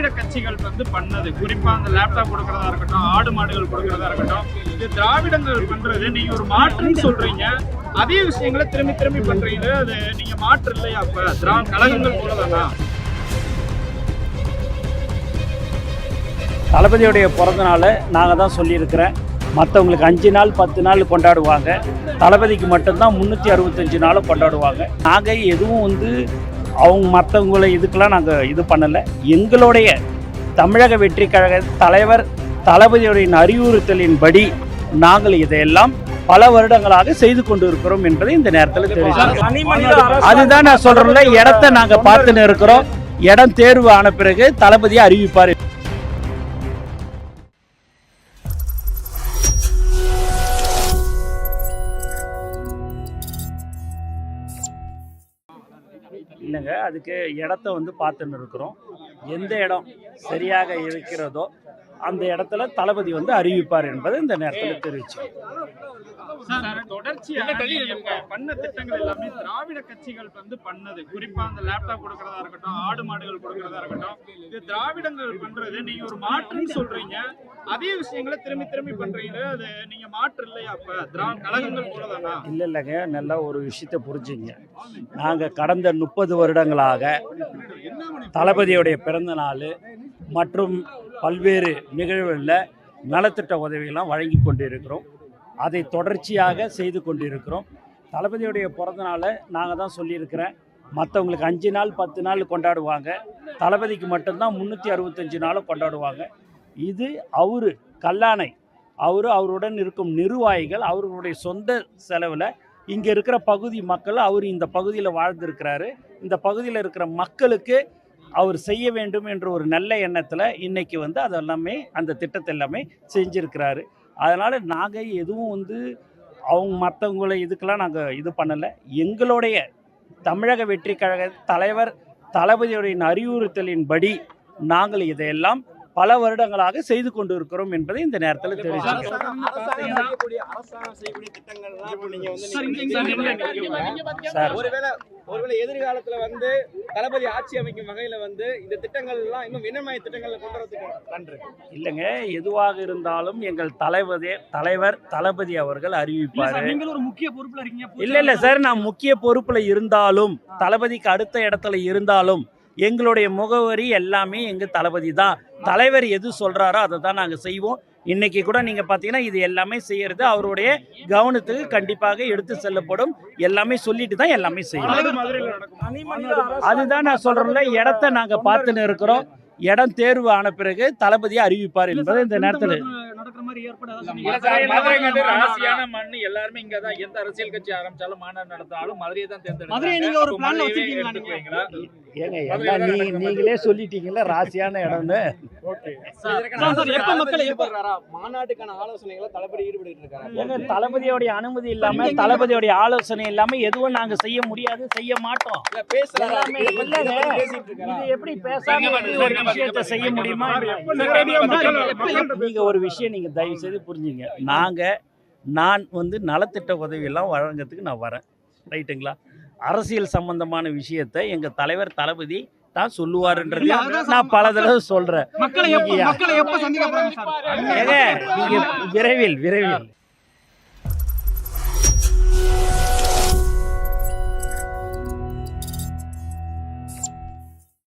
திராவிட கட்சிகள் வந்து பண்ணது. குறிப்பா அந்த லேப்டாப் கொடுக்கறதா இருக்கட்டும் ஆடு மாடுகள் கொடுக்கறதா இருக்கட்டும் இது திராவிடங்கள் பண்றது. நீங்க ஒரு மாற்றுன்னு சொல்றீங்க. அதே விஷயங்களை திரும்பி திரும்பி பண்றீங்க. அது நீங்க மாற்று இல்லையா அப்ப? திரா கழகங்கள் போலதானா தளபதியுடைய பிறந்த நாளை நாங்கள் தான் சொல்லியிருக்கிறேன். மற்றவங்களுக்கு அஞ்சு நாள் பத்து நாள் கொண்டாடுவாங்க. தளபதிக்கு மட்டும்தான் முந்நூற்றி அறுபத்தஞ்சு நாளும் கொண்டாடுவாங்க. நாங்கள் எதுவும் வந்து அவங்க மற்றவங்களை இதுக்கெல்லாம் நாங்கள் இது பண்ணலை. எங்களுடைய தமிழக வெற்றி கழக தலைவர் தளபதியுடைய அறிவுறுத்தலின்படி நாங்கள் இதையெல்லாம் பல வருடங்களாக செய்து கொண்டு இருக்கிறோம் என்பதை இந்த நேரத்தில் தெரிவிக்கிறோம் அதுதான் நான் சொல்றேன்ல இடத்த நாங்க பார்த்துன்னு இருக்கிறோம். இடம் தேர்வு ஆன பிறகு தளபதியை அறிவிப்பார். இல்லைங்க. அதுக்கு இடத்த வந்து பார்த்துன்னு இருக்கிறோம். எந்த இடம் சரியாக இருக்கிறதோ அந்த இடத்துல தளபதி வந்து அறிவிப்பார் என்பதை இந்த நேரத்தில் தெரிவிச்சு நீங்க பண்ண திட்டங்கள் எல்லாமே திராவிட கட்சிகள் வந்து பண்ணது. குறிப்பா அந்த லேப்டாப் கொடுக்கறதா இருக்கட்டும் ஆடு மாடுகள் கொடுக்கறதா இருக்கட்டும் இது திராவிடங்கள் பண்றது. நீங்க ஒரு மாற்றுன்னு சொல்றீங்க. அதே விஷயங்களை திரும்பி திரும்பி பண்றீங்க அது நீங்க மாற்று இல்லையா அப்ப? திரா கழகங்கள் போலதானா இல்லை இல்லைங்க. நல்லா ஒரு விஷயத்தை புரிஞ்சுங்க. நாங்கள் கடந்த முப்பது வருடங்களாக தளபதியுடைய பிறந்த நாள் மற்றும் பல்வேறு நிகழ்வுகளில் நலத்திட்ட உதவிகள்லாம் வழங்கி கொண்டிருக்கிறோம். அதை தொடர்ச்சியாக செய்து கொண்டிருக்கிறோம். தளபதியுடைய பிறந்தநாளை நாங்கள் தான் சொல்லியிருக்கிறேன். மற்றவங்களுக்கு அஞ்சு நாள் பத்து நாள் கொண்டாடுவாங்க. தளபதிக்கு மட்டும்தான் முந்நூற்றி அறுபத்தஞ்சு நாளும் கொண்டாடுவாங்க. இது அவரு கல்லானை அவர் அவருடன் இருக்கும் நிர்வாகிகள் அவர்களுடைய சொந்த செலவில் இங்கே இருக்கிற பகுதி மக்கள் அவர் இந்த பகுதியில் வாழ்ந்திருக்கிறாரு. இந்த பகுதியில் இருக்கிற மக்களுக்கு அவர் செய்ய வேண்டும் என்ற ஒரு நல்ல எண்ணத்தில் இன்றைக்கி வந்து அதெல்லாமே அந்த திட்டத்தை எல்லாமே செஞ்சுருக்கிறாரு. அதனால் நாங்கள் எதுவும் வந்து அவங்க மற்றவங்களை இதுக்கெல்லாம் நாங்கள் இது பண்ணலை. எங்களுடைய தமிழக வெற்றி கழக தலைவர் தளபதியுடைய அறிவுறுத்தலின்படி நாங்கள் இதையெல்லாம் பல வருடங்களாக செய்து கொண்டு இருக்கிறோம் என்பதை இந்த நேரத்தில். சார் ஒருவேளை ஒருவேளை எதிர்காலத்துல வந்து தளபதி ஆட்சி அமைக்கும் வகையில வந்து இந்த திட்டங்கள் எல்லாம் இன்னும் வினமய திட்டங்கள்ல கொண்டு வரதுக்கு நன்றி. இல்லைங்க எதுவாக இருந்தாலும் எங்கள் தலைவதே தலைவர் தளபதி அவர்கள் அறிவிப்பார். நீங்களும் ஒரு முக்கிய பொறுப்புல இருக்கீங்க. இல்ல இல்ல சார் நான் முக்கிய பொறுப்புல இருந்தாலும் தளபதிக்கு அடுத்த இடத்துல இருந்தாலும் எங்களுடைய முகவரி எல்லாமே எங்க தளபதி தான். தலைவர் எது சொல்றாரோ அதை தான் நாங்க செய்வோம். இன்னைக்கு கூட நீங்க பாத்தீங்கன்னா இது எல்லாமே செய்யறது அவருடைய கவனத்துக்கு கண்டிப்பாக எடுத்து செல்லப்படும். எல்லாமே சொல்லிட்டு தான் எல்லாமே செய்யணும் அதுதான் நான் சொல்றேன்ல இடத்த நாங்க பார்த்துன்னு இருக்கிறோம். இடம் தேர்வு ஆன பிறகு தளபதியை அறிவிப்பார் என்பதை இந்த நேரத்தில். மாதிரி ஏற்பாடு ராசியான எல்லாருமே இங்கதான் எந்த அரசியல் கட்சி ஆரம்பிச்சாலும் மாநாடு நடத்தினாலும் மதுரையை தான் தேர்ந்தெடுக்கிறாங்க. மதுரையை நீங்க ஒரு அப்போ பிளான்ல மதுரையவே வச்சிருக்கீங்களா நீங்க? எடுத்துக்குவீங்களா? ஏங்க எல்லாம் நீ நீங்களே சொல்லிட்டீங்கல்ல ராசியான இடம்னு. எப்ப மக்கள் எப்ப-? மாநாட்டுக்கான ஆலோசனைகளை தளபதி ஈடுபட்டு இருக்காரு ஏங்க தளபதியோடைய அனுமதி இல்லாம தளபதியோடைய ஆலோசனை இல்லாம எதுவும் நாங்க செய்ய முடியாது செய்ய மாட்டோம். இல்ல பேசுறாரா. எல்லாமே இதை எப்படி பேசாம ஒரு விஷயத்தை செய்ய முடியுமா? நீங்க ஒரு விஷயம் நீங்க தயவு செய்து புரிஞ்சுங்க. நாங்க நான் வந்து நலத்திட்ட உதவி எல்லாம் வழங்கறதுக்கு நான் வரேன். ரைட்டுங்களா? அரசியல் சம்பந்தமான விஷயத்தை எங்க தலைவர் தளபதி தான் சொல்லுவாருன்றது நான் பல தடவை சொல்றேன். விரைவில் விரைவில்.